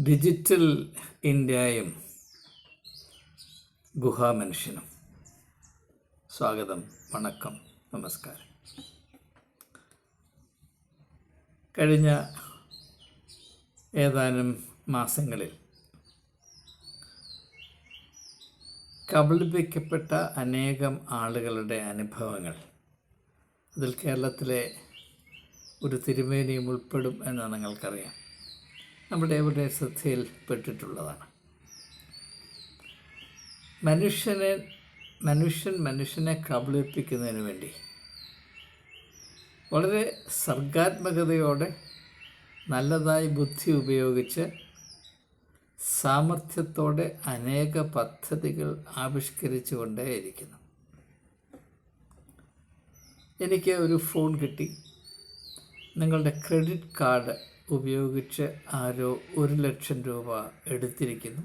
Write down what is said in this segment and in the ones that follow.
Digital ഇന്ത്യയും ഗുഹാമനുഷ്യനും. സ്വാഗതം വണക്കം നമസ്കാരം. കഴിഞ്ഞ ഏതാനും മാസങ്ങളിൽ കബളിപ്പിക്കപ്പെട്ട അനേകം ആളുകളുടെ അനുഭവങ്ങൾ അതിൽ കേരളത്തിലെ ഒരു തിരുമേനിയും ഉൾപ്പെടും എന്ന് നിങ്ങൾക്കറിയാം. നമ്മുടെ ഇവിടെ ശ്രദ്ധയിൽപ്പെട്ടിട്ടുള്ളതാണ്. മനുഷ്യനെ മനുഷ്യൻ മനുഷ്യനെ കബളിപ്പിക്കുന്നതിന് വേണ്ടി വളരെ സർഗാത്മകതയോടെ നല്ലതായി ബുദ്ധി ഉപയോഗിച്ച് സാമർഥ്യത്തോടെ അനേക പദ്ധതികൾ ആവിഷ്കരിച്ചു കൊണ്ടേയിരിക്കുന്നു എനിക്ക് ഒരു ഫോൺ കിട്ടി. നിങ്ങളുടെ ക്രെഡിറ്റ് കാർഡ് ഉപയോഗിച്ച് ആരോ ഒരു ലക്ഷം രൂപ എടുത്തിരിക്കുന്നു.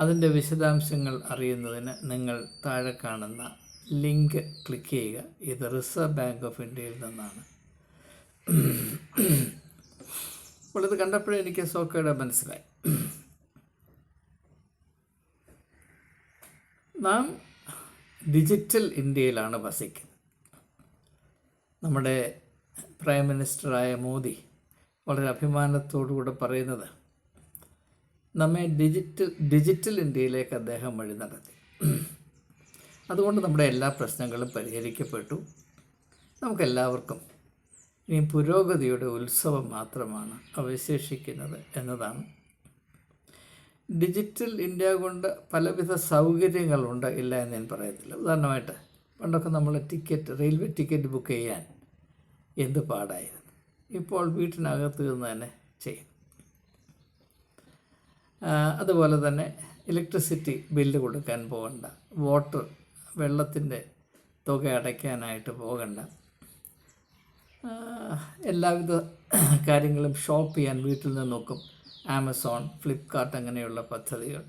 അതിന്റെ വിശദാംശങ്ങൾ അറിയുന്നതിന് നിങ്ങൾ താഴെ കാണുന്ന ലിങ്ക് ക്ലിക്ക് ചെയ്യുക. ഇത് റിസർവ് ബാങ്ക് ഓഫ് ഇന്ത്യയിൽ നിന്നാണ്. അപ്പോൾ ഇത് കണ്ടപ്പോഴേ എനിക്ക് സോക്കയുടെ മനസ്സിലായി. നാം ഡിജിറ്റൽ ഇന്ത്യയിലാണ് വസിക്കുന്നത്. നമ്മുടെ പ്രൈം മിനിസ്റ്ററായ മോദി വളരെ അഭിമാനത്തോടുകൂടെ പറയുന്നത് നമ്മെ ഡിജിറ്റൽ ഡിജിറ്റൽ ഇന്ത്യയിലേക്ക് അദ്ദേഹം വഴി നടത്തി. അതുകൊണ്ട് നമ്മുടെ എല്ലാ പ്രശ്നങ്ങളും പരിഹരിക്കപ്പെട്ടു. നമുക്കെല്ലാവർക്കും ഇനി പുരോഗതിയുടെ ഉത്സവം മാത്രമാണ് അവശേഷിക്കുന്നത് എന്നതാണ്. ഡിജിറ്റൽ ഇന്ത്യ കൊണ്ട് പലവിധ സൗകര്യങ്ങളുണ്ട് ഇല്ല എന്ന് ഞാൻ പറയത്തില്ല. ഉദാഹരണമായിട്ട് പണ്ടൊക്കെ നമ്മൾ ടിക്കറ്റ് റെയിൽവേ ടിക്കറ്റ് ബുക്ക് ചെയ്യാൻ എന്ത് പാടായിരുന്നു? ഇപ്പോൾ വീട്ടിനകത്ത് നിന്ന് തന്നെ ചെയ്യും. അതുപോലെ തന്നെ ഇലക്ട്രിസിറ്റി ബില്ല് കൊടുക്കാൻ പോകണ്ട. വാട്ടർ വെള്ളത്തിന്റെ തുക അടയ്ക്കാനായിട്ട് പോകണ്ട. എല്ലാവിധ കാര്യങ്ങളും ഷോപ്പ് ചെയ്യാൻ വീട്ടിൽ നിന്ന് നോക്കും ആമസോൺ ഫ്ലിപ്കാർട്ട് അങ്ങനെയുള്ള പദ്ധതികൾ.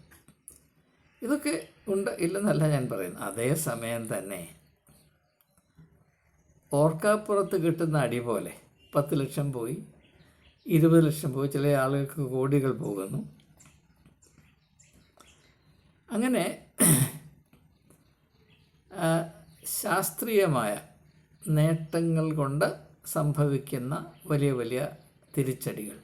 ഇതൊക്കെ ഉണ്ട് ഇല്ലെന്നല്ല ഞാൻ പറയുന്നത്. അതേസമയം തന്നെ ഓർക്കാപ്പുറത്ത് കിട്ടുന്ന അടി പോലെ പത്ത് ലക്ഷം പോയി ഇരുപത് ലക്ഷം പോയി ചില ആളുകൾക്ക് കോടികൾ പോകുന്നു. അങ്ങനെ ശാസ്ത്രീയമായ നേട്ടങ്ങൾ കൊണ്ട് സംഭവിക്കുന്ന വലിയ വലിയ തിരിച്ചടികൾ.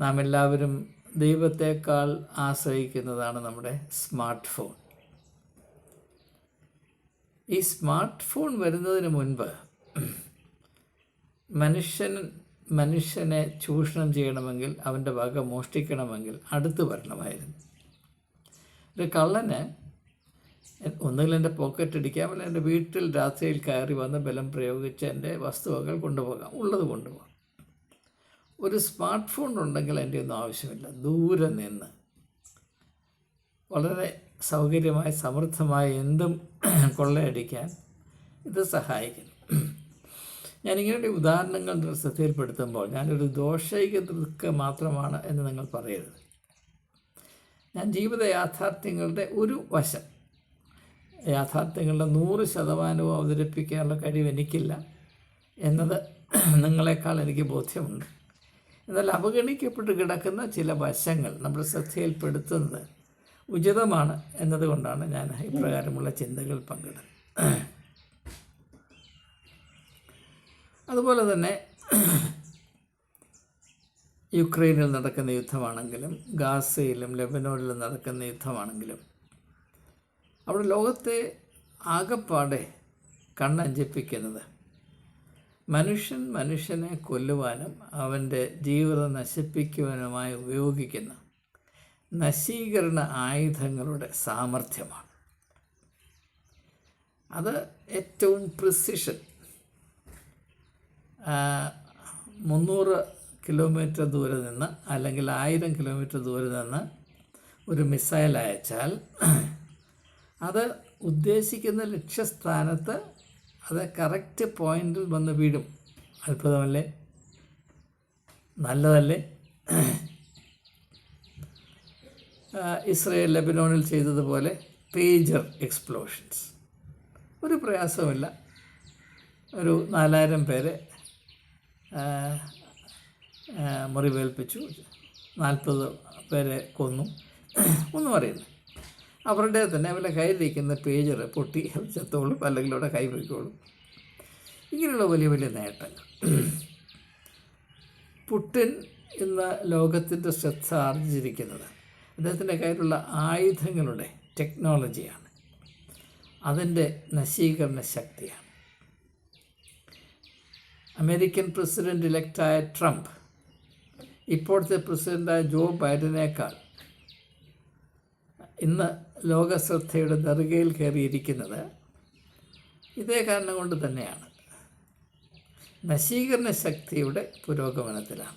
നാം എല്ലാവരും ദൈവത്തേക്കാൾ ആശ്രയിക്കുന്നതാണ് നമ്മുടെ സ്മാർട്ട് ഫോൺ. ഈ സ്മാർട്ട് ഫോൺ വരുന്നതിന് മുൻപ് മനുഷ്യൻ മനുഷ്യനെ ചൂഷണം ചെയ്യണമെങ്കിൽ അവന്റെ വക മോഷ്ടിക്കണമെങ്കിൽ അടുത്ത് വരണമായിരുന്നു. ഒരു കള്ളന് ഒന്നുകിൽ എന്റെ പോക്കറ്റ് അടിക്കാം അല്ലെങ്കിൽ എന്റെ വീട്ടിൽ രാത്രിയിൽ കയറി വന്ന് ബലം പ്രയോഗിച്ച് എന്റെ വസ്തുവകൾ കൊണ്ടുപോകാം ഉള്ളത് കൊണ്ടുപോകാം. ഒരു സ്മാർട്ട് ഫോൺ ഉണ്ടെങ്കിൽ എന്റെ ഒന്നും ആവശ്യമില്ല. ദൂരെ നിന്ന്. വളരെ സൗകര്യമായി സമൃദ്ധമായി എന്തും കൊള്ളയടിക്കാൻ ഇത് സഹായിക്കുന്നു. ഞാനിങ്ങനെ ഉദാഹരണങ്ങൾ ശ്രദ്ധയിൽപ്പെടുത്തുമ്പോൾ ഞാനൊരു ദോഷൈക ദൃക്ക് മാത്രമാണ് എന്ന് നിങ്ങൾ പറയരുത്. ഞാൻ ജീവിത യാഥാർത്ഥ്യങ്ങളുടെ ഒരു വശം. യാഥാർത്ഥ്യങ്ങളുടെ നൂറ് ശതമാനവും അവതരിപ്പിക്കാനുള്ള കഴിവ് എനിക്കില്ല എന്നത് നിങ്ങളെക്കാൾ എനിക്ക് ബോധ്യമുണ്ട്. എന്നാൽ അവഗണിക്കപ്പെട്ട് കിടക്കുന്ന ചില വശങ്ങൾ നമ്മുടെ ശ്രദ്ധയിൽപ്പെടുത്തുന്നത് ഉചിതമാണ് എന്നതുകൊണ്ടാണ് ഞാൻ ഇപ്രകാരമുള്ള ചിന്തകൾ പങ്കിടുന്നത്. അതുപോലെ തന്നെ യുക്രൈനിൽ നടക്കുന്ന യുദ്ധമാണെങ്കിലും ഗാസയിലും ലെബനോണിലും നടക്കുന്ന യുദ്ധമാണെങ്കിലും അവിടെ ലോകത്തെ ആകപ്പാടെ കണ്ണഞ്ചിപ്പിക്കുന്നത് മനുഷ്യൻ മനുഷ്യനെ കൊല്ലുവാനും അവന്റെ ജീവിതം നശിപ്പിക്കുവാനുമായി ഉപയോഗിക്കുന്ന നശീകരണ ആയുധങ്ങളുടെ സാമർഥ്യമാണ്. അത് ഏറ്റവും പ്രിസിഷൻ മുന്നൂറ് കിലോമീറ്റർ ദൂരെ നിന്ന് അല്ലെങ്കിൽ ആയിരം കിലോമീറ്റർ ദൂരെ നിന്ന് ഒരു മിസൈൽ അയച്ചാൽ അത് ഉദ്ദേശിക്കുന്ന ലക്ഷ്യസ്ഥാനത്ത് അത് കറക്റ്റ് പോയിന്റിൽ വന്ന് വീടും അത്ഭുതമല്ലേ? നല്ലതല്ലേ? ഇസ്രയേൽ ലെബനോണിൽ ചെയ്തതുപോലെ പേജർ എക്സ്പ്ലോഷൻസ്. ഒരു പ്രയാസമില്ല ഒരു നാലായിരം പേരെ മുറിവേൽപ്പിച്ചു. നാൽപ്പത് പേരെ കൊന്നു. ഒന്നും അറിയില്ല. അവരുടെ തന്നെ അവരുടെ കയ്യിലിരിക്കുന്ന പേജർ പൊട്ടി ചത്തോളും അല്ലെങ്കിൽ അവിടെ കൈ പോയിക്കോളും. ഇങ്ങനെയുള്ള വലിയ വലിയ നേട്ടങ്ങൾ. പുട്ടിൻ ഇന്ന് ലോകത്തിന്റെ ശ്രദ്ധ ആർജിച്ചിരിക്കുന്നത് അദ്ദേഹത്തിന്റെ കയ്യിലുള്ള ആയുധങ്ങളുടെ ടെക്നോളജിയാണ്. അതിന്റെ നശീകരണ ശക്തിയാണ്. അമേരിക്കൻ പ്രസിഡന്റ് ഇലക്റ്റായ ട്രംപ് ഇപ്പോഴത്തെ പ്രസിഡന്റായ ജോ ബൈഡനേക്കാൾ ഇന്ന് ലോകശ്രദ്ധയുടെ ദർഗയിൽ കയറിയിരിക്കുന്നത് ഇതേ കാരണം കൊണ്ട് തന്നെയാണ്. നശീകരണ ശക്തിയുടെ പുരോഗമനത്തിലാണ്.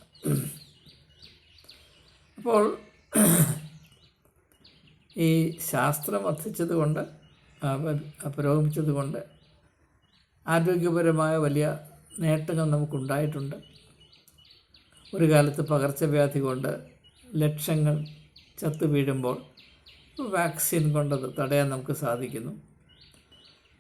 അപ്പോൾ ഈ ശാസ്ത്രം വർദ്ധിച്ചതുകൊണ്ട് പുരോഗമിച്ചതുകൊണ്ട് ആരോഗ്യപരമായ വലിയ നേട്ടങ്ങൾ നമുക്കുണ്ടായിട്ടുണ്ട്. ഒരു കാലത്ത് പകർച്ചവ്യാധി കൊണ്ട് ലക്ഷങ്ങൾ ചത്തു വീഴുമ്പോൾ വാക്സിൻ കൊണ്ടത് തടയാൻ നമുക്ക് സാധിക്കുന്നു.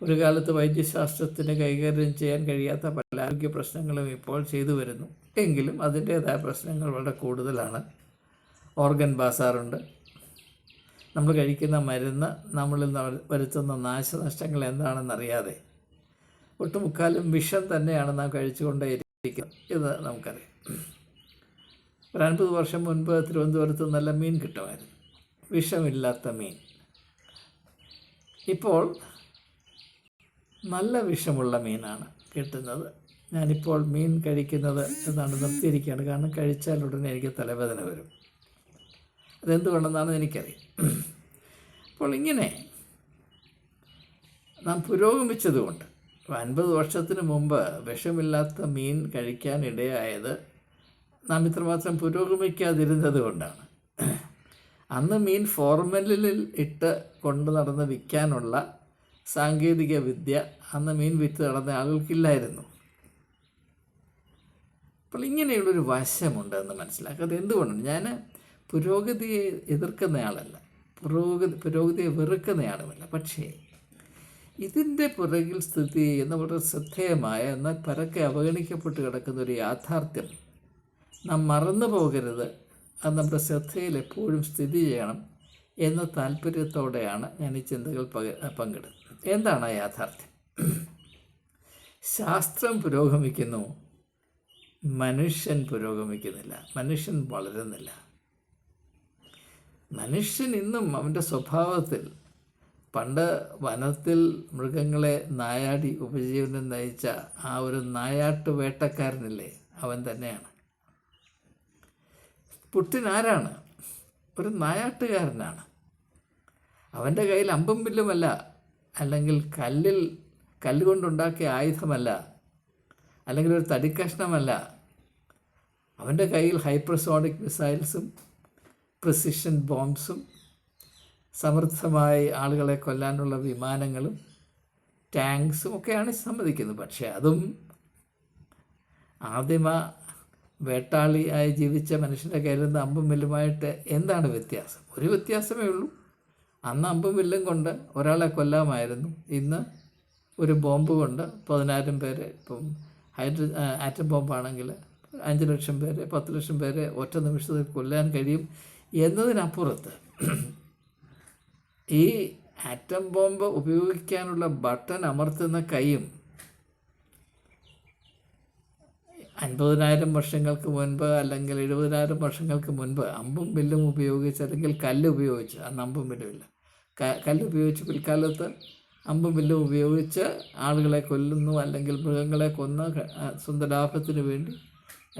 ഒരു കാലത്ത് വൈദ്യശാസ്ത്രത്തിന് കൈകാര്യം ചെയ്യാൻ കഴിയാത്ത പല ആരോഗ്യ പ്രശ്നങ്ങളും ഇപ്പോൾ ചെയ്തു വരുന്നു. എങ്കിലും അതിന്റേതായ പ്രശ്നങ്ങൾ വളരെ കൂടുതലാണ്. ഓർഗൻ ബാസാറുണ്ട്. നമ്മൾ കഴിക്കുന്ന മരുന്ന് നമ്മളിൽ വരുത്തുന്ന നാശനഷ്ടങ്ങൾ എന്താണെന്നറിയാതെ ഒട്ടുമുക്കാലും വിഷം തന്നെയാണ് നാം കഴിച്ചുകൊണ്ടേയിരിക്കുന്നത് ഇത് നമുക്കറിയാം. ഒരു അൻപത് വർഷം മുൻപ് തിരുവനന്തപുരത്ത് നല്ല മീൻ കിട്ടുമായിരുന്നു. വിഷമില്ലാത്ത മീൻ. ഇപ്പോൾ നല്ല വിഷമുള്ള മീനാണ് കിട്ടുന്നത്. ഞാനിപ്പോൾ മീൻ കഴിക്കുന്നത് എന്നാണ് നിർത്തിയിരിക്കുകയാണ്. കാരണം കഴിച്ചാൽ ഉടനെ എനിക്ക് തലവേദന വരും. അതെന്തുകൊണ്ടെന്നാണ് എനിക്കറിയാം. അപ്പോൾ ഇങ്ങനെ നാം പുരോഗമിച്ചതുകൊണ്ട് അൻപത് വർഷത്തിന് മുമ്പ് വിഷമില്ലാത്ത മീൻ കഴിക്കാൻ ഇടയായത് നാം ഇത്രമാത്രം പുരോഗമിക്കാതിരുന്നത് കൊണ്ടാണ്. അന്ന് മീൻ ഫോർമലിൽ ഇട്ട് കൊണ്ടു നടന്ന് വിൽക്കാനുള്ള സാങ്കേതിക വിദ്യ അന്ന് മീൻ വിറ്റ് നടന്ന ആളുകൾക്കില്ലായിരുന്നു. അപ്പോൾ ഇങ്ങനെയുള്ളൊരു വശമുണ്ട് എന്ന് മനസ്സിലാക്കുക. അത് എന്തുകൊണ്ടാണ് ഞാൻ പുരോഗതിയെ എതിർക്കുന്നയാളല്ല. പുരോഗതി പുരോഗതിയെ വെറുക്കുന്നയാളുമല്ല. പക്ഷേ ഇതിന്റെ പുറകിൽ സ്ഥിതി ചെയ്യുന്ന വളരെ ശ്രദ്ധേയമായ എന്നാൽ പരക്കെ അവഗണിക്കപ്പെട്ട് കിടക്കുന്ന ഒരു യാഥാർത്ഥ്യം. നാം മറന്നു പോകരുത്. അത് നമ്മുടെ ശ്രദ്ധയിൽ എപ്പോഴും സ്ഥിതി ചെയ്യണം എന്ന താല്പര്യത്തോടെയാണ് ഞാൻ ഈ ചിന്തകൾ പങ്കിടുന്നത്. എന്താണ് ആ യാഥാർത്ഥ്യം? ശാസ്ത്രം പുരോഗമിക്കുന്നു മനുഷ്യൻ പുരോഗമിക്കുന്നില്ല. മനുഷ്യൻ വളരുന്നില്ല. മനുഷ്യൻ ഇന്നും അവന്റെ സ്വഭാവത്തിൽ പണ്ട് വനത്തിൽ മൃഗങ്ങളെ നായാടി ഉപജീവനം നയിച്ച ആ ഒരു നായാട്ട് വേട്ടക്കാരനില്ലേ അവൻ തന്നെയാണ്. പുട്ടിൻ ആരാണ്? ഒരു നായാട്ടുകാരനാണ്. അവന്റെ കയ്യിൽ അമ്പും വില്ലുമല്ല അല്ലെങ്കിൽ കല്ലിൽ കല്ലുകൊണ്ടുണ്ടാക്കിയ ആയുധമല്ല അല്ലെങ്കിൽ ഒരു തടിക്കഷ്ണമല്ല. അവന്റെ കയ്യിൽ ഹൈപ്രസോണിക് മിസൈൽസും പ്രിസിഷൻ ബോംബ്സും സമൃദ്ധമായി ആളുകളെ കൊല്ലാനുള്ള വിമാനങ്ങളും ടാങ്ക്സും ഒക്കെയാണ് സമ്മതിക്കുന്നത്. പക്ഷേ അതും ആദിമ വേട്ടാളിയായി ജീവിച്ച മനുഷ്യന്റെ കയ്യിൽ നിന്ന് അമ്പും വില്ലുമായിട്ട് എന്താണ് വ്യത്യാസം? ഒരു വ്യത്യാസമേ ഉള്ളൂ. അന്ന് അമ്പും വില്ലും കൊണ്ട് ഒരാളെ കൊല്ലാമായിരുന്നു. ഇന്ന് ഒരു ബോംബ് കൊണ്ട് പതിനായിരം പേര് ഇപ്പം ഹൈഡ്ര ആറ്റം ബോംബാണെങ്കിൽ അഞ്ച് ലക്ഷം പേരെ പത്ത് ലക്ഷം പേരെ ഒറ്റ നിമിഷത്തിൽ കൊല്ലാൻ കഴിയും. എന്നതിനപ്പുറത്ത് ഈ ആറ്റം ബോംബ് ഉപയോഗിക്കാനുള്ള ബട്ടൺ അമർത്തുന്ന കൈയും അൻപതിനായിരം വർഷങ്ങൾക്ക് മുൻപ് അല്ലെങ്കിൽ എഴുപതിനായിരം വർഷങ്ങൾക്ക് മുൻപ് അമ്പും ബില്ലും ഉപയോഗിച്ച് അല്ലെങ്കിൽ കല്ല് ഉപയോഗിച്ച് അന്ന് അമ്പും വില്ലുമില്ല കല്ല് ഉപയോഗിച്ച് പിൽക്കാലത്ത് അമ്പും ബില്ലും ഉപയോഗിച്ച് ആളുകളെ കൊല്ലുന്നു അല്ലെങ്കിൽ മൃഗങ്ങളെ കൊന്ന് സ്വന്തം ലാഭത്തിന് വേണ്ടി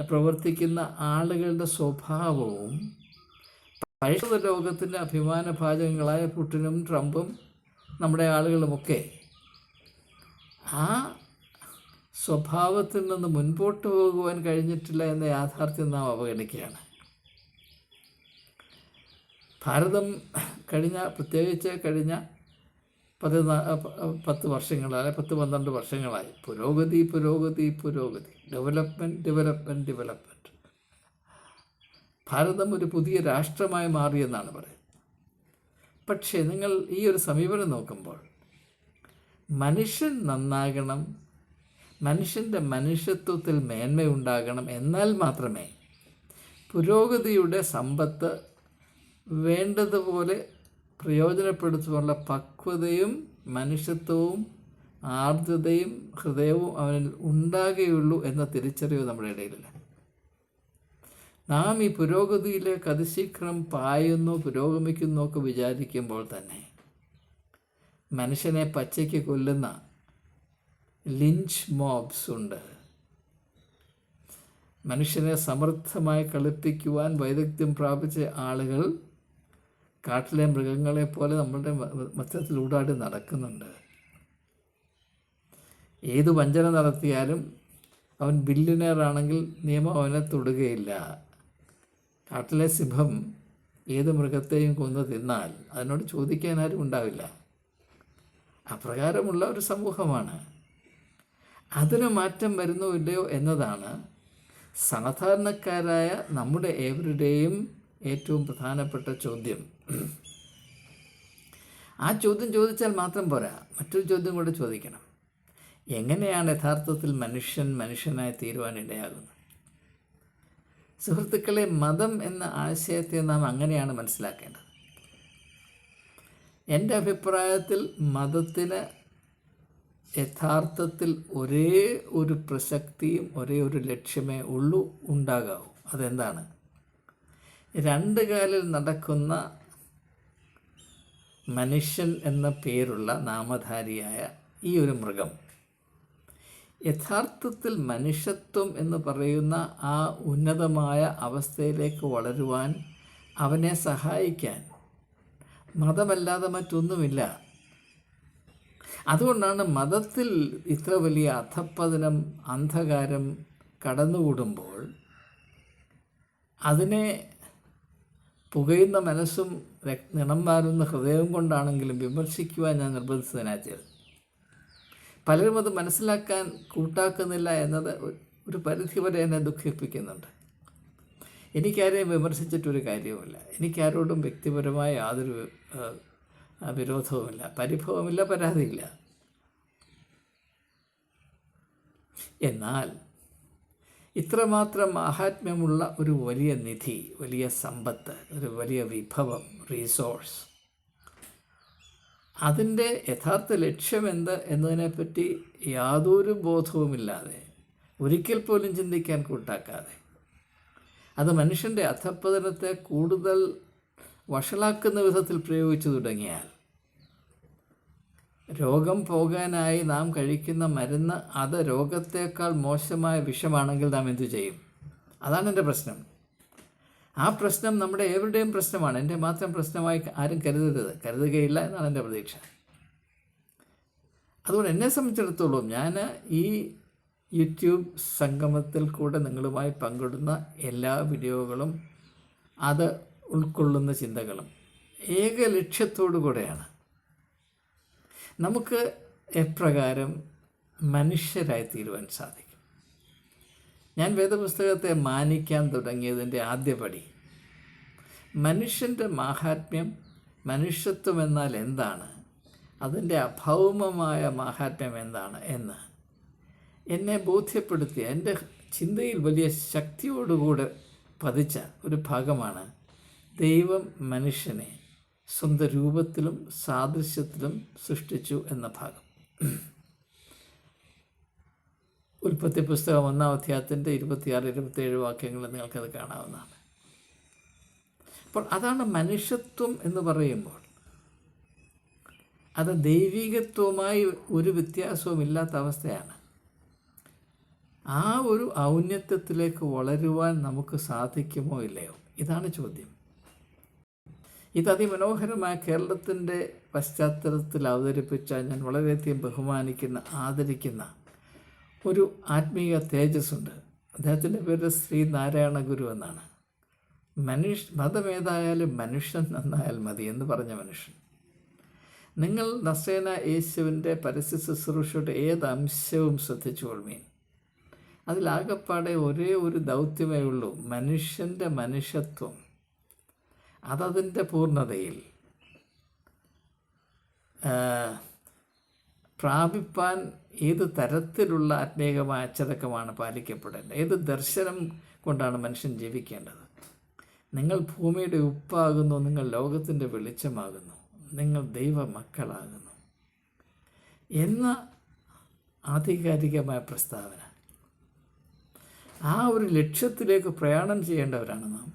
പ്രവർത്തിക്കുന്ന ആളുകളുടെ സ്വഭാവവും പഴയ ലോകത്തിന്റെ അഭിമാന ഭാചകങ്ങളായ പുട്ടിനും ട്രംപും നമ്മുടെ ആളുകളുമൊക്കെ ആ സ്വഭാവത്തിൽ നിന്ന് മുൻപോട്ട് പോകുവാൻ കഴിഞ്ഞിട്ടില്ല എന്ന യാഥാർത്ഥ്യം നാം അവഗണിക്കുകയാണ്. ഭാരതം കഴിഞ്ഞ പ്രത്യേകിച്ച് കഴിഞ്ഞ പതിനാ പത്ത് വർഷങ്ങളായി പത്ത് പന്ത്രണ്ട് വർഷങ്ങളായി. പുരോഗതി പുരോഗതി പുരോഗതി. ഡെവലപ്മെന്റ് ഡെവലപ്മെന്റ് ഡെവലപ്മെന്റ് ഭാരതം ഒരു പുതിയ രാഷ്ട്രമായി മാറിയെന്നാണ് പറയുന്നത്. പക്ഷേ നിങ്ങൾ ഈ ഒരു സമീപനം നോക്കുമ്പോൾ മനുഷ്യൻ നന്നാകണം മനുഷ്യന്റെ മനുഷ്യത്വത്തിൽ മേന്മയുണ്ടാകണം എന്നാൽ മാത്രമേ പുരോഗതിയുടെ സമ്പത്ത് വേണ്ടതുപോലെ പ്രയോജനപ്പെടുത്തുവാനുള്ള പക്വതയും മനുഷ്യത്വവും ആർദ്രതയും ഹൃദയവും അവനിൽ ഉണ്ടാകുകയുള്ളൂ എന്ന തിരിച്ചറിവ് നമ്മുടെ ഇടയിലില്ല. നാം ഈ പുരോഗതിയിലേക്ക് അതിശീഘ്രം പായുന്നു പുരോഗമിക്കുന്നു ഒക്കെ വിചാരിക്കുമ്പോൾ തന്നെ മനുഷ്യനെ പച്ചയ്ക്ക് കൊല്ലുന്ന ലിഞ്ച് മോബ്സ് ഉണ്ട്. മനുഷ്യനെ സമർത്ഥമായി കളിപ്പിക്കുവാൻ വൈദഗ്ധ്യം പ്രാപിച്ച ആളുകൾ കാട്ടിലെ മൃഗങ്ങളെ പോലെ നമ്മളുടെ മധ്യത്തിൽ ഊടാടി നടക്കുന്നുണ്ട്. ഏത് വഞ്ചന നടത്തിയാലും അവൻ ബില്ലിനേറാണെങ്കിൽ നിയമം അവനെ തൊടുകയില്ല. കാട്ടിലെ സിംഹം ഏത് മൃഗത്തെയും കൊന്ന് തിന്നാൽ അതിനോട് ചോദിക്കാൻ ആരും ഉണ്ടാവില്ല. അപ്രകാരമുള്ള ഒരു സമൂഹമാണ്. അതിന് മാറ്റം വരുന്നോ ഇല്ലയോ എന്നതാണ് സാധാരണക്കാരായ നമ്മുടെ ഏവരുടെയും ഏറ്റവും പ്രധാനപ്പെട്ട ചോദ്യം. ആ ചോദ്യം ചോദിച്ചാൽ മാത്രം പോരാ മറ്റൊരു ചോദ്യം കൂടെ ചോദിക്കണം. എങ്ങനെയാണ് യഥാർത്ഥത്തിൽ മനുഷ്യൻ മനുഷ്യനായി തീരുവാനിടയാകുന്നത് സുഹൃത്തുക്കളെ മതം എന്ന ആശയത്തെ നാം അങ്ങനെയാണ് മനസ്സിലാക്കേണ്ടത്. എന്റെ അഭിപ്രായത്തിൽ മതത്തിന് യഥാർത്ഥത്തിൽ ഒരേ ഒരു പ്രസക്തിയും ഒരേ ഒരു ലക്ഷ്യമേ ഉള്ളൂ ഉണ്ടാകാവൂ. അതെന്താണ്? രണ്ട് കാലിൽ നടക്കുന്ന മനുഷ്യൻ എന്ന പേരുള്ള നാമധാരിയായ ഈ ഒരു മൃഗം യഥാർത്ഥത്തിൽ മനുഷ്യത്വം എന്ന് പറയുന്ന ആ ഉന്നതമായ അവസ്ഥയിലേക്ക് വളരുവാൻ അവനെ സഹായിക്കാൻ. മതമല്ലാതെ മറ്റൊന്നുമില്ല. അതുകൊണ്ടാണ് മതത്തിൽ ഇത്ര വലിയ അധപ്പതനം അന്ധകാരം കടന്നുകൂടുമ്പോൾ അതിനെ പുകയുന്ന മനസ്സും നിണം മാറുന്ന ഹൃദയവും കൊണ്ടാണെങ്കിലും വിമർശിക്കുവാൻ ഞാൻ നിർബന്ധിച്ചതിനാച്ചത് പലരും അത് മനസ്സിലാക്കാൻ കൂട്ടാക്കുന്നില്ല എന്നത് ഒരു പരിധി വരെ എന്നെ ദുഃഖിപ്പിക്കുന്നുണ്ട്. എനിക്കാരെയും വിമർശിച്ചിട്ടൊരു കാര്യവുമില്ല. എനിക്കാരോടും വ്യക്തിപരമായ യാതൊരു വിരോധവുമില്ല. പരിഭവമില്ല പരാതിയില്ല. എന്നാൽ ഇത്രമാത്രം മാഹാത്മ്യമുള്ള ഒരു വലിയ നിധി വലിയ സമ്പത്ത് ഒരു വലിയ വിഭവം റീസോഴ്സ് അതിന്റെ യഥാർത്ഥ ലക്ഷ്യം എന്ത് എന്നതിനെപ്പറ്റി യാതൊരു ബോധവുമില്ലാതെ ഒരിക്കൽ പോലും ചിന്തിക്കാൻ കൂട്ടാക്കാതെ. അത് മനുഷ്യന്റെ അധപ്പതനത്തെ കൂടുതൽ വഷളാക്കുന്ന വിധത്തിൽ പ്രയോഗിച്ചു തുടങ്ങിയാൽ രോഗം പോകാനായി നാം കഴിക്കുന്ന മരുന്ന് അത് രോഗത്തേക്കാൾ മോശമായ വിഷമാണെങ്കിൽ നാം എന്തു ചെയ്യും? അതാണ് എന്റെ പ്രശ്നം. ആ പ്രശ്നം നമ്മുടെ ഏവരുടെയും പ്രശ്നമാണ്. എന്റെ മാത്രം പ്രശ്നമായി ആരും കരുതരുത്. കരുതുകയില്ല എന്നാണ് എന്റെ പ്രതീക്ഷ. അതുകൊണ്ട് എന്നെ സംബന്ധിച്ചിടത്തോളം ഞാൻ ഈ യൂട്യൂബ് സംഗമത്തിൽ കൂടെ നിങ്ങളുമായി പങ്കിടുന്ന എല്ലാ വീഡിയോകളും അത് ഉൾക്കൊള്ളുന്ന ചിന്തകളും ഏക ലക്ഷ്യത്തോടു കൂടെയാണ്. നമുക്ക് എപ്രകാരം മനുഷ്യരായി തീരുവാൻ സാധിക്കും? ഞാൻ വേദപുസ്തകത്തെ മാനിക്കാൻ തുടങ്ങിയതിന്റെ ആദ്യപടി മനുഷ്യന്റെ മാഹാത്മ്യം മനുഷ്യത്വം എന്നാൽ എന്താണ്? അതിന്റെ അഭൗമമായ മാഹാത്മ്യം എന്താണ് എന്ന്. എന്നെ ബോധ്യപ്പെടുത്തിയ എന്റെ ചിന്തയിൽ വലിയ ശക്തിയോടുകൂടെ പതിച്ച ഒരു ഭാഗമാണ് ദൈവം മനുഷ്യനെ സ്വന്തം രൂപത്തിലും സാദൃശ്യത്തിലും സൃഷ്ടിച്ചു എന്ന ഭാഗം. ഉൽപ്പത്തി പുസ്തകം ഒന്നാം അധ്യായത്തിന്റെ ഇരുപത്തിയാറ് ഇരുപത്തിയേഴ് വാക്യങ്ങൾ നിങ്ങൾക്കത് കാണാവുന്നതാണ്. അപ്പോൾ അതാണ് മനുഷ്യത്വം എന്ന് പറയുമ്പോൾ അത് ദൈവികത്വമായി ഒരു വ്യത്യാസവും ഇല്ലാത്ത അവസ്ഥയാണ്. ആ ഒരു ഔന്നത്യത്തിലേക്ക് വളരുവാൻ നമുക്ക് സാധിക്കുമോ ഇല്ലയോ? ഇതാണ് ചോദ്യം. ഇത് അതിമനോഹരമായ കേരളത്തിന്റെ പശ്ചാത്തലത്തിൽ അവതരിപ്പിച്ച ഞാൻ വളരെയധികം ബഹുമാനിക്കുന്ന ആദരിക്കുന്ന ഒരു ആത്മീയ തേജസ്സുണ്ട്. അദ്ദേഹത്തിന്റെ പേര് ശ്രീ നാരായണ ഗുരു എന്നാണ്. മനുഷ്യ മതമേതായാലും മനുഷ്യൻ നന്നായാൽ മതി എന്ന് പറഞ്ഞ മനുഷ്യൻ. നിങ്ങൾ നസേന യേശുവിന്റെ പരസ്യ ശുശ്രൂഷയുടെ ഏത് അംശവും ശ്രദ്ധിച്ചു കൊള്ളുമീൻ അതിലാകപ്പാടെ ഒരേ ഒരു ദൗത്യമേ ഉള്ളൂ മനുഷ്യന്റെ മനുഷ്യത്വം. അതതിന്റെ പൂർണതയിൽ പ്രാപിപ്പാൻ ഏത് തരത്തിലുള്ള ആത്മീയമായ അച്ചടക്കമാണ് പാലിക്കപ്പെടേണ്ടത്? ഏത് ദർശനം കൊണ്ടാണ് മനുഷ്യൻ ജീവിക്കേണ്ടത്? നിങ്ങൾ ഭൂമിയുടെ ഉപ്പാകുന്നു നിങ്ങൾ ലോകത്തിന്റെ വെളിച്ചമാകുന്നു നിങ്ങൾ ദൈവ മക്കളാകുന്നു എന്ന ആധികാരികമായ പ്രസ്താവന. ആ ഒരു ലക്ഷ്യത്തിലേക്ക് പ്രയാണം ചെയ്യേണ്ടവരാണ് നാം.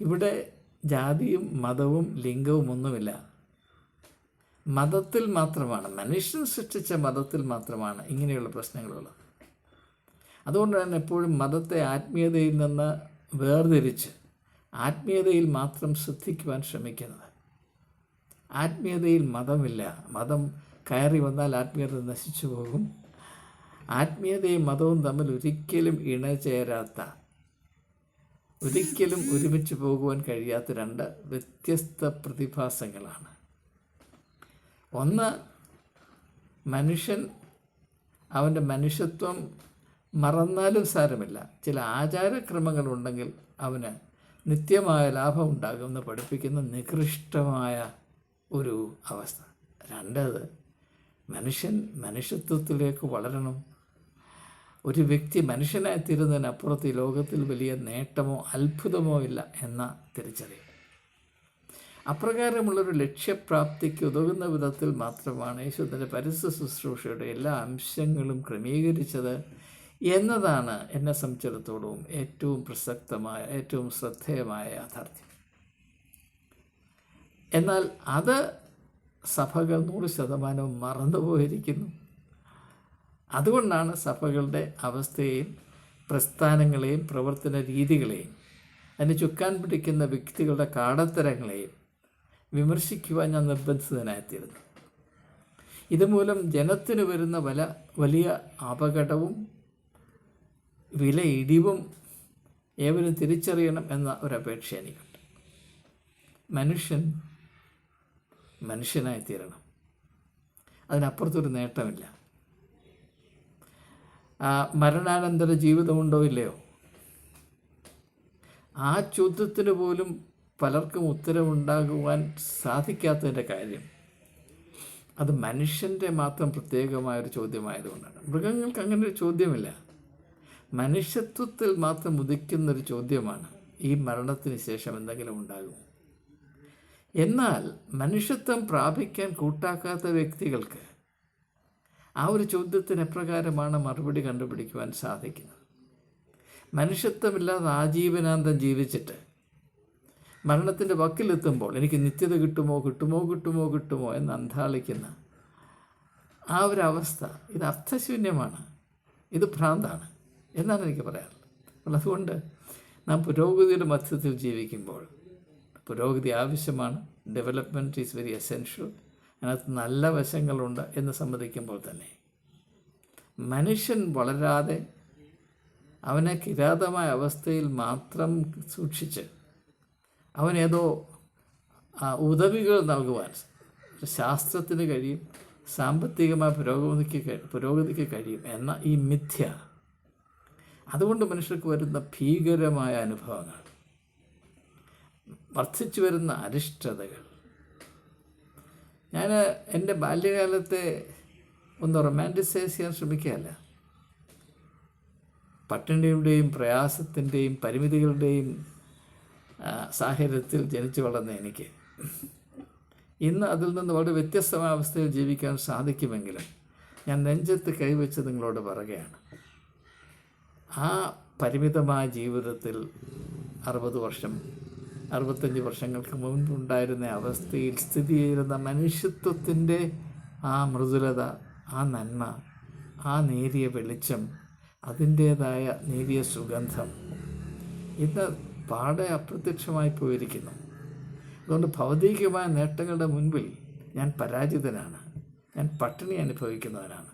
ഇവിടെ ജാതിയും മതവും ലിംഗവും ഒന്നുമില്ല. മതത്തിൽ മാത്രമാണ്. മനുഷ്യൻ സൃഷ്ടിച്ച മതത്തിൽ മാത്രമാണ് ഇങ്ങനെയുള്ള പ്രശ്നങ്ങളുള്ളത്. അതുകൊണ്ട് തന്നെ എപ്പോഴും മതത്തെ ആത്മീയതയിൽ നിന്ന് വേർതിരിച്ച് ആത്മീയതയിൽ മാത്രം ശ്രദ്ധിക്കുവാൻ ശ്രമിക്കുന്നത്. ആത്മീയതയിൽ മതമില്ല. മതം കയറി വന്നാൽ ആത്മീയത നശിച്ചു പോകും. ആത്മീയതയും മതവും തമ്മിൽ ഒരിക്കലും ഇണചേരാത്ത ഒരിക്കലും ഒരുമിച്ച് പോകുവാൻ കഴിയാത്ത രണ്ട് വ്യത്യസ്ത പ്രതിഭാസങ്ങളാണ്. ഒന്ന് മനുഷ്യൻ അവന്റെ മനുഷ്യത്വം മറന്നാലും സാരമില്ല. ചില ആചാരക്രമങ്ങളുണ്ടെങ്കിൽ അവന് നിത്യമായ ലാഭം ഉണ്ടാകുമെന്ന് പഠിപ്പിക്കുന്ന നികൃഷ്ടമായ ഒരു അവസ്ഥ. രണ്ടത് മനുഷ്യൻ മനുഷ്യത്വത്തിലേക്ക് വളരണം. ഒരു വ്യക്തി മനുഷ്യനായി തീരുന്നതിനപ്പുറത്ത് ഈ ലോകത്തിൽ വലിയ നേട്ടമോ അത്ഭുതമോ ഇല്ല എന്ന തിരിച്ചറിവ്. അപ്രകാരമുള്ളൊരു ലക്ഷ്യപ്രാപ്തിക്ക് ഉതകുന്ന വിധത്തിൽ മാത്രമാണ് യേശുവിന്റെ പരിസ്ഥിതി ശുശ്രൂഷയുടെ എല്ലാ അംശങ്ങളും ക്രമീകരിച്ചത് എന്നതാണ് എന്നെ സംബന്ധിച്ചിടത്തോളം ഏറ്റവും പ്രസക്തമായ ഏറ്റവും ശ്രദ്ധേയമായ യാഥാർത്ഥ്യം. എന്നാൽ അത് സഭകൾ നൂറ് ശതമാനവും മറന്നുപോയിരിക്കുന്നു. അതുകൊണ്ടാണ് സഭകളുടെ അവസ്ഥയെയും പ്രസ്ഥാനങ്ങളെയും പ്രവർത്തന രീതികളെയും അതിന് ചുക്കാൻ പിടിക്കുന്ന വ്യക്തികളുടെ കാടത്തരങ്ങളെയും വിമർശിക്കുവാൻ ഞാൻ നിർബന്ധിതനായിത്തീരുന്നു. ഇതുമൂലം ജനത്തിന് വരുന്ന വല വലിയ അപകടവും വില ഇടിവും ഏവരും തിരിച്ചറിയണം എന്ന ഒരപേക്ഷ എനിക്കുണ്ട്. മനുഷ്യൻ മനുഷ്യനായി തീരണം അതിനപ്പുറത്തൊരു നേട്ടമില്ല. മരണാനന്തര ജീവിതമുണ്ടോ ഇല്ലയോ? ആ ചോദ്യത്തിന് പോലും പലർക്കും ഉത്തരവുണ്ടാകുവാൻ സാധിക്കാത്തതിന്റെ കാര്യം. അത് മനുഷ്യന്റെ മാത്രം പ്രത്യേകമായൊരു ചോദ്യമായതുകൊണ്ടാണ്. മൃഗങ്ങൾക്ക് അങ്ങനെ ഒരു ചോദ്യമില്ല. മനുഷ്യത്വത്തിൽ മാത്രം ഉദിക്കുന്നൊരു ചോദ്യമാണ് ഈ മരണത്തിന് ശേഷം എന്തെങ്കിലും ഉണ്ടാകും. എന്നാൽ മനുഷ്യത്വം പ്രാപിക്കാൻ കൂട്ടാക്കാത്ത വ്യക്തികൾക്ക് ആ ഒരു ചോദ്യത്തിന് എപ്രകാരമാണ് മറുപടി കണ്ടുപിടിക്കുവാൻ സാധിക്കുന്നത്? മനുഷ്യത്വമില്ലാതെ ആജീവനാന്തം ജീവിച്ചിട്ട് മരണത്തിന്റെ വക്കിലെത്തുമ്പോൾ എനിക്ക് നിത്യത കിട്ടുമോ കിട്ടുമോ കിട്ടുമോ കിട്ടുമോ എന്ന് അന്താളിക്കുന്ന ആ ഒരു അവസ്ഥ ഇത് അർത്ഥശൂന്യമാണ്. ഇത് ഭ്രാന്താണ് എന്നാണ് എനിക്ക് പറയാറുള്ളത് അപ്പോൾ അതുകൊണ്ട് നാം പുരോഗതിയുടെ മധ്യത്തിൽ ജീവിക്കുമ്പോൾ പുരോഗതി ആവശ്യമാണ്. ഡെവലപ്മെന്റ് ഈസ് വെരി എസെൻഷ്യൽ അതിനകത്ത് നല്ല വശങ്ങളുണ്ട് എന്ന് സമ്മതിക്കുമ്പോൾ തന്നെ മനുഷ്യൻ വളരാതെ അവനെ കിരാതമായ അവസ്ഥയിൽ മാത്രം സൂക്ഷിച്ച് അവനേതോ ഉദവികൾ നൽകുവാൻ ശാസ്ത്രത്തിന് കഴിയും സാമ്പത്തികമായ പുരോഗതിക്ക് പുരോഗതിക്ക് കഴിയും എന്ന ഈ മിഥ്യ. അതുകൊണ്ട് മനുഷ്യർക്ക് വരുന്ന ഭീകരമായ അനുഭവങ്ങൾ വർദ്ധിച്ചു വരുന്ന അരിഷ്ടതകൾ. ഞാൻ എന്റെ ബാല്യകാലത്തെ ഒന്ന് റൊമാന്റിസൈസ് ചെയ്യാൻ ശ്രമിക്കുകയല്ല. പട്ടിണിയുടെയും പ്രയാസത്തിന്റെയും പരിമിതികളുടെയും സാഹചര്യത്തിൽ ജനിച്ചു വളർന്ന എനിക്ക്. ഇന്ന് അതിൽ നിന്ന് വളരെ വ്യത്യസ്തമായ അവസ്ഥയിൽ ജീവിക്കാൻ സാധിക്കുമെങ്കിലും ഞാൻ നെഞ്ചത്ത് കൈവച്ച് നിങ്ങളോട് പറയുകയാണ്. ആ പരിമിതമായ ജീവിതത്തിൽ അറുപത് വർഷം അറുപത്തഞ്ച് വർഷങ്ങൾക്ക് മുൻപുണ്ടായിരുന്ന അവസ്ഥയിൽ സ്ഥിതി ചെയ്യുന്ന മനുഷ്യത്വത്തിന്റെ ആ മൃദുലത ആ നന്മ ആ നേരിയ വെളിച്ചം അതിന്റേതായ നേരിയ സുഗന്ധം. ഇന്ന് പാടെ അപ്രത്യക്ഷമായി പോയിരിക്കുന്നു. അതുകൊണ്ട് ഭൗതികമായ നേട്ടങ്ങളുടെ മുൻപിൽ ഞാൻ പരാജിതനാണ്. ഞാൻ പട്ടിണി അനുഭവിക്കുന്നവനാണ്.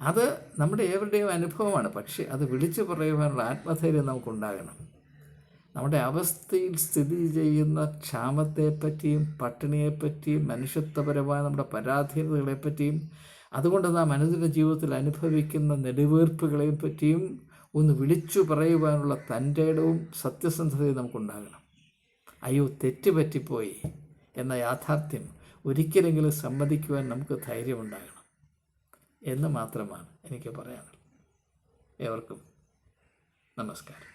അത് നമ്മുടെ ഏവരുടെയും അനുഭവമാണ്. പക്ഷേ അത് വിളിച്ചു പറയുവാനുള്ള ആത്മധൈര്യം നമുക്കുണ്ടാകണം. നമ്മുടെ അവസ്ഥയിൽ സ്ഥിതി ചെയ്യുന്ന ക്ഷാമത്തെപ്പറ്റിയും പട്ടിണിയെപ്പറ്റിയും മനുഷ്യത്വപരമായ നമ്മുടെ പരാധീനതകളെപ്പറ്റിയും അതുകൊണ്ട് നാം അനുദിന ജീവിതത്തിൽ അനുഭവിക്കുന്ന നെടുവീർപ്പുകളെയും പറ്റിയും ഒന്ന് വിളിച്ചു പറയുവാനുള്ള തന്റെ ഇടവും സത്യസന്ധതയും നമുക്കുണ്ടാകണം. അയ്യോ തെറ്റുപറ്റിപ്പോയി എന്ന യാഥാർത്ഥ്യം ഒരിക്കലെങ്കിലും സമ്മതിക്കുവാൻ നമുക്ക് ധൈര്യമുണ്ടാകണം എന്ന് മാത്രമാണ് എനിക്ക് പറയാനുള്ളത്. ഏവർക്കും നമസ്കാരം.